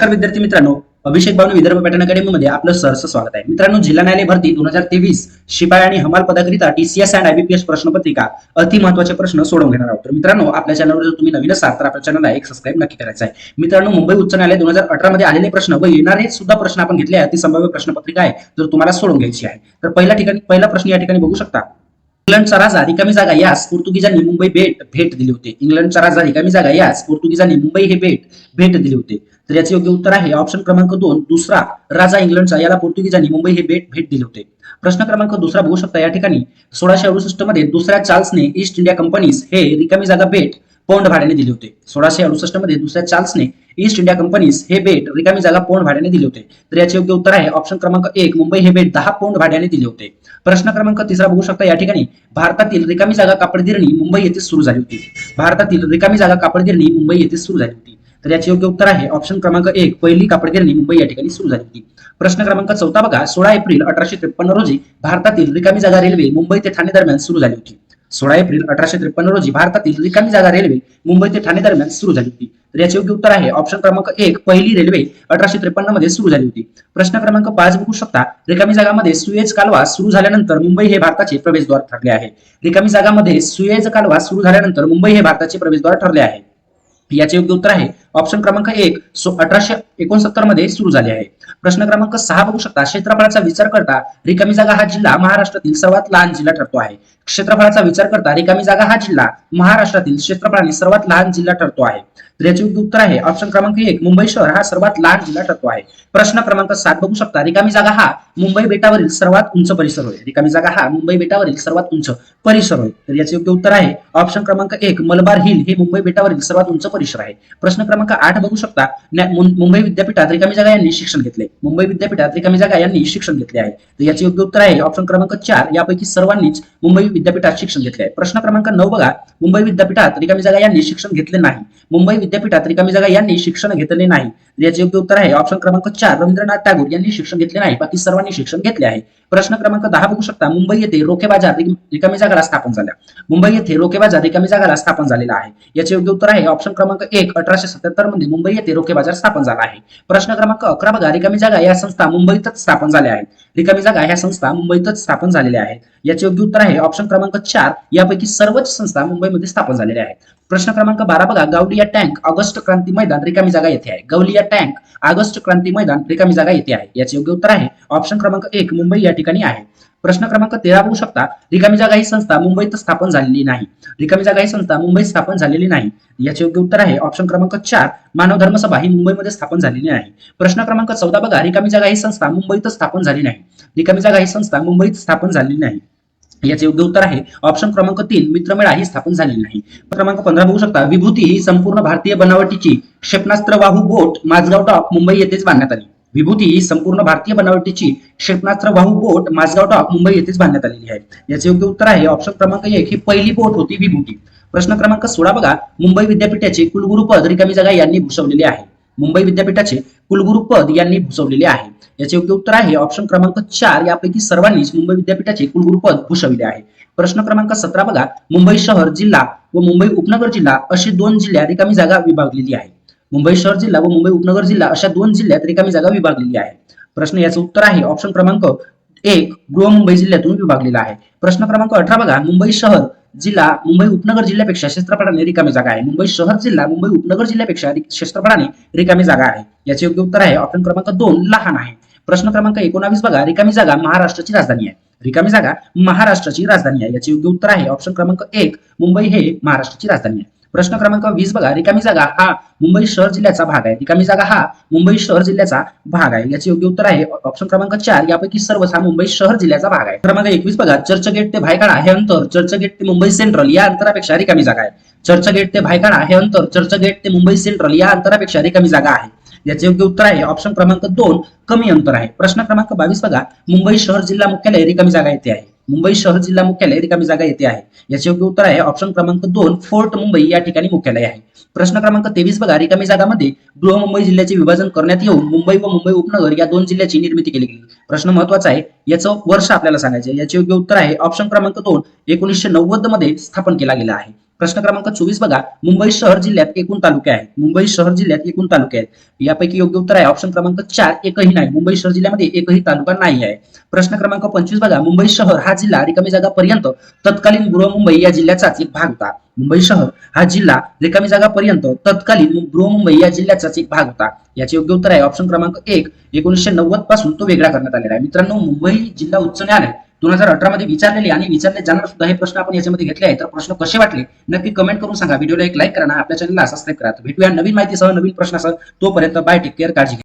नमस्कार विद्यार्थी मित्रांनो. अभिषेक बावने विदर्भ पॅटर्न अकॅडमीमध्ये आपलं सहर्ष स्वागत आहे. मित्रांनो जिल्हा न्यायालय भरती दोन हजार तेवीस शिपाई आणि हमाल पदाकरिता टीसीएस अँड आयबीपीएस प्रश्नपत्रिका अति महत्त्वाचे प्रश्न सोडवून घेणार आहोत. तर मित्रांनो आपल्या चॅनलवर जर तुम्ही नवीन असाल तर आपल्या चॅनलला एक सबस्क्राईब नक्की करायचं आहे. मित्रांनो मुंबई उच्च न्यायालय दोन हजार अठरा मध्ये आलेले प्रश्न व येणारे सुद्धा प्रश्न आपण घेतले आहेत ती संभाव्य प्रश्नपत्रिका आहे जर तुम्हाला सोडून घ्यायची आहे. तर पहिल्या ठिकाणी पहिला प्रश्न या ठिकाणी बघू शकता. इंग्लंडचा राजा रिकामी जागा यास पोर्तुगीजांनी मुंबई भेट भेट दिली होती. इंग्लंडचा राजा रिकामी जागा यास पोर्तुगीजांनी मुंबई हे भेट भेट दिली होती. तर याचे योग्य उत्तर आहे. ऑप्शन क्रमांक दोन दुसरा राजा इंग्लंडचा याला पोर्तुगीजांनी मुंबई हे भेट भेट दिले होते. प्रश्न क्रमांक दुसरा बघू शकता. या ठिकाणी सोळाशे अडुसष्टमध्ये दुसऱ्या चार्ल्सने ईस्ट इंडिया कंपनीज हे रिकामी जागा भेट पौंड भाड्याने दिले होते. सोळाशे अडुसष्टमध्ये दुसऱ्या चार्ल्सने ईस्ट इंडिया कंपनीज हे बेट रिकामी जागा पौंड भाड्याने दिले होते. तर याचे योग्य उत्तर आहे. ऑप्शन क्रमांक एक मुंबई हे बेट दहा पौंड भाड्याने दिले होते. प्रश्न क्रमांक तिसरा बघू शकता. या ठिकाणी भारतातील रिकामी जागा कापडगिरणी मुंबई येथे सुरू झाली होती. भारतातील रिकामी जागा कापडगिरणी मुंबई येथे सुरू झाली होती. तर याचे योग्य उत्तर आहे. ऑप्शन क्रमांक एक पहिली कापड गिरणी मुंबई या ठिकाणी सुरू झाली होती. प्रश्न क्रमांक चौथा बघा. सोळा एप्रिल अठराशे त्रेपन्न रोजी भारतातील रिकामी जागा रेल्वे मुंबई ते ठाणे दरम्यान सुरू झाली होती. सोळा एप्रिल अठराशे त्रेपन्न रोजी भारतातील रिकामी जागा रेल्वे मुंबई ते ठाणे दरम्यान सुरू झाली होती. तर याचे योग्य उत्तर आहे. ऑप्शन क्रमांक एक पहिली रेल्वे अठराशे त्रेपन्नमध्ये सुरू झाली होती. प्रश्न क्रमांक पाच बघू शकता. रिकामी जागामध्ये सुएज कालवा सुरू झाल्यानंतर मुंबई हे भारताचे प्रवेशद्वार ठरले आहे. रिकामी जागामध्ये सुएज कालवा सुरू झाल्यानंतर मुंबई हे भारताचे प्रवेशद्वार ठरले आहे. याचे योग्य उत्तर आहे. ऑप्शन क्रमांक एक सो अठराशे एकोणसत्तरमध्ये सुरू झाले आहे. प्रश्न क्रमांक सहा बघू शकता. क्षेत्रफळाचा विचार करता रिकामी जागा हा जिल्हा महाराष्ट्रातील सर्वात लहान जिल्हा ठरतो आहे. क्षेत्रफळाचा विचार करता रिकामी जागा हा जिल्हा महाराष्ट्रातील क्षेत्रफळाने सर्वात लहान जिल्हा ठरतो आहे. तर याचे योग्य उत्तर आहे. ऑप्शन क्रमांक एक मुंबई शहर हा सर्वात लहान जिल्हा ठरतो आहे. प्रश्न क्रमांक सात बघू शकता. रिकामी जागा हा मुंबई बेटावरील सर्वात उंच परिसर होय. रिकामी जागा हा मुंबई बेटावरील सर्वात उंच परिसर होय. तर याचे योग्य उत्तर आहे. ऑप्शन क्रमांक एक मलबार हिल हे मुंबई बेटावरील सर्वात उंच परिसर आहे. प्रश्न क्रमांक आठ बघू शकता. मुंबई विद्यापीठात रिकामी जागा यांनी शिक्षण घेतले. मुंबई विद्यापीठात रिकामी जागा यांनी शिक्षण घेतले आहे. तर याचे योग्य उत्तर आहे. ऑप्शन क्रमांक चार यापैकी सर्वांनीच मुंबई विद्यापीठात शिक्षण घेतले आहे. प्रश्न क्रमांक नऊ बघा. मुंबई विद्यापीठात रिकामी जागा यांनी शिक्षण घेतले नाही. मुंबई विद्यापीठात रिकामी जागा यांनी शिक्षण घेतले नाही. याचे योग्य उत्तर आहे. ऑप्शन क्रमांक चार रवींद्रनाथ टागोर यांनी शिक्षण घेतले नाही. बाकी सर्वांनी शिक्षण घेतले आहे. प्रश्न क्रमांक दहा बघू शकता. मुंबई येथे रोखे बाजार रिकामी जागाला स्थापन झाल्या. मुंबई येथे रोखे बाजार रिकामी जागाला स्थापन झालेला आहे. याचे योग्य उत्तर आहे ऑप्शन क्रमांक एक अठराशे सत्याहत्तरमध्ये मुंबई येथे रोखे बाजार स्थापन झाला आहे. प्रश्न क्रमांक अकरा बघा. रिकामी जागा या संस्था मुंबईतच स्थापन झाल्या आहेत. रिकामी जागा ह्या संस्था मुंबईतच स्थापन झालेल्या आहेत. याचे योग्य उत्तर आहे ऑप्शन क्रमांक चार यापैकी सर्वच संस्था मुंबईमध्ये स्थापन झालेल्या आहेत. प्रश्न क्रमांक बारा बघा. गावलिया टँक ऑगस्ट क्रांती मैदान रिकामी जागा येथे आहे. गवलिया टँक ऑगस्ट क्रांती मैदान रिकामी जागा येथे आहे. याचे योग्य उत्तर आहे ऑप्शन क्रमांक एक मुंबई या ठिकाणी आहे. प्रश्न क्रमांक तेरा बघू शकता. रिकामी जागा ही संस्था मुंबईत स्थापन झालेली नाही. रिकामी जागा ही संस्था मुंबईत स्थापन झालेली नाही. याचे योग्य उत्तर आहे ऑप्शन क्रमांक चार मानव धर्मसभा ही मुंबईमध्ये स्थापन झालेली नाही प्रश्न क्रमांक चौदा बघा. रिकामी जागा ही संस्था मुंबईत स्थापन झाली नाही. रिकामी जागा ही संस्था मुंबईत स्थापन झालेली नाही. याचे योग्य उत्तर आहे ऑप्शन क्रमांक तीन मित्रमेळा ही स्थापन झालेली नाही. क्रमांक पंधरा बघू शकता. विभूती ही संपूर्ण भारतीय बनावटीची क्षेपणास्त्र वाहू बोट माझगाव टॉप मुंबई येथेच बांधण्यात आली. विभूती संपूर्ण भारतीय बनावटीची क्षेपणास्त्र वाहू बोट माझगाव डॉक मुंबई येथेच बांधण्यात आलेली आहे. याचे योग्य उत्तर आहे ऑप्शन क्रमांक एक ही पहिली बोट होती विभूती. प्रश्न क्रमांक सोळा बघा. मुंबई विद्यापीठाचे कुलगुरू पद रिकामी जागा यांनी भूषवलेले आहे. मुंबई विद्यापीठाचे कुलगुरू पद यांनी भूषवलेले आहे. याचे योग्य उत्तर आहे ऑप्शन क्रमांक चार यापैकी सर्वांनीच मुंबई विद्यापीठाचे कुलगुरू पद भूषविले आहे. प्रश्न क्रमांक सतरा बघा. मुंबई शहर जिल्हा व मुंबई उपनगर जिल्हा अशी दोन जिल्ह्यात रिकामी जागा विभागलेली आहे. मुंबई शहर जिल्हा व मुंबई उपनगर जिल्हा अशा दोन जिल्ह्यात रिकामी जागा विभागलेली आहे. प्रश्न याचं उत्तर आहे. ऑप्शन क्रमांक एक गृहमुंबई जिल्ह्यातून विभागलेला आहे. प्रश्न क्रमांक अठरा बघा. मुंबई शहर जिल्हा मुंबई उपनगर जिल्ह्यापेक्षा क्षेत्रफळाने रिकामी जागा आहे. मुंबई शहर जिल्हा मुंबई उपनगर जिल्ह्यापेक्षा क्षेत्रफळाने रिकामी जागा आहे. याचे योग्य उत्तर आहे. ऑप्शन क्रमांक दोन लहान आहे. प्रश्न क्रमांक एकोणावीस बघा. रिकामी जागा महाराष्ट्राची राजधानी आहे. रिकामी जागा महाराष्ट्राची राजधानी आहे. याचे योग्य उत्तर आहे. ऑप्शन क्रमांक एक मुंबई हे महाराष्ट्राची राजधानी आहे. प्रश्न क्रमांक वीस बघा. रिकामी जागा हा मुंबई शहर जिल्ह्याचा भाग आहे. रिकामी जागा हा मुंबई शहर जिल्ह्याचा भाग आहे. याचे योग्य उत्तर आहे ऑप्शन क्रमांक चार. यापैकी सर्वच हा मुंबई शहर जिल्ह्याचा भाग आहे. क्रमांक एकवीस बघा. चर्चगेट ते भायखाडा हे अंतर चर्चगेट ते मुंबई सेंट्रल या अंतरापेक्षा रिकामी जागा आहे. चर्चगेट ते भायखाडा हे अंतर चर्चगेट ते मुंबई सेंट्रल या अंतरापेक्षा रिकामी जागा आहे. याचे योग्य उत्तर आहे ऑप्शन क्रमांक दोन. कमी अंतर आहे. प्रश्न क्रमांक बावीस बघा. मुंबई शहर जिल्हा मुख्यालय रिकामी जागा येथे आहे. मुंबई शहर जिल्हा मुख्यालय रिकामी जागा येथे आहे. याचे योग्य उत्तर आहे ऑप्शन क्रमांक दोन फोर्ट मुंबई या ठिकाणी मुख्यालय आहे. प्रश्न क्रमांक तेवीस बघा. रिकामी जागामध्ये बृहमुंबई जिल्ह्याचे विभाजन करण्यात येऊन मुंबई व मुंबई उपनगर या दोन जिल्ह्याची निर्मिती केली गेली. प्रश्न महत्त्वाचा आहे. याचं वर्ष आपल्याला सांगायचे याचे योग्य उत्तर आहे ऑप्शन क्रमांक दोन. एकोणीसशे नव्वदमध्ये स्थापन केला गेला आहे. प्रश्न क्रमांक चोवीस बघा. मुंबई शहर जिल्ह्यात एकूण तालुके आहेत. मुंबई शहर जिल्ह्यात एकूण तालुके आहेत. यापैकी योग्य उत्तर आहे. ऑप्शन क्रमांक चार एकही नाही. मुंबई शहर जिल्ह्यामध्ये एकही तालुका नाही आहे. प्रश्न क्रमांक पंचवीस बघा. मुंबई शहर हा जिल्हा रिकामी जागापर्यंत तत्कालीन बृहमुंबई या जिल्ह्याचाच एक भाग होता. मुंबई शहर हा जिल्हा रिकामी जागापर्यंत तत्कालीन बृहमुंबई या जिल्ह्याचाच एक भाग होता. याचे योग्य उत्तर आहे. ऑप्शन क्रमांक एक एकोणीसशे नव्वदपासून तो वेगळा करण्यात आलेला आहे. मित्रांनो मुंबई जिल्हा उच्च न्यायालय दोन हजार अठरा मध्ये विचारलेले आणि विचारले जाणार सुद्धा हे प्रश्न आपण याच्यामध्ये घेतले आहे तर प्रश्न कसे वाटले? नक्की कमेंट करून सांगा. व्हिडिओला एक लाईक करा आपल्या चॅनलला सबस्क्राईब करा. भेटूया नवीन माहितीसह नवीन प्रश्नासह. तोपर्यंत बाय टेक केअर काळजी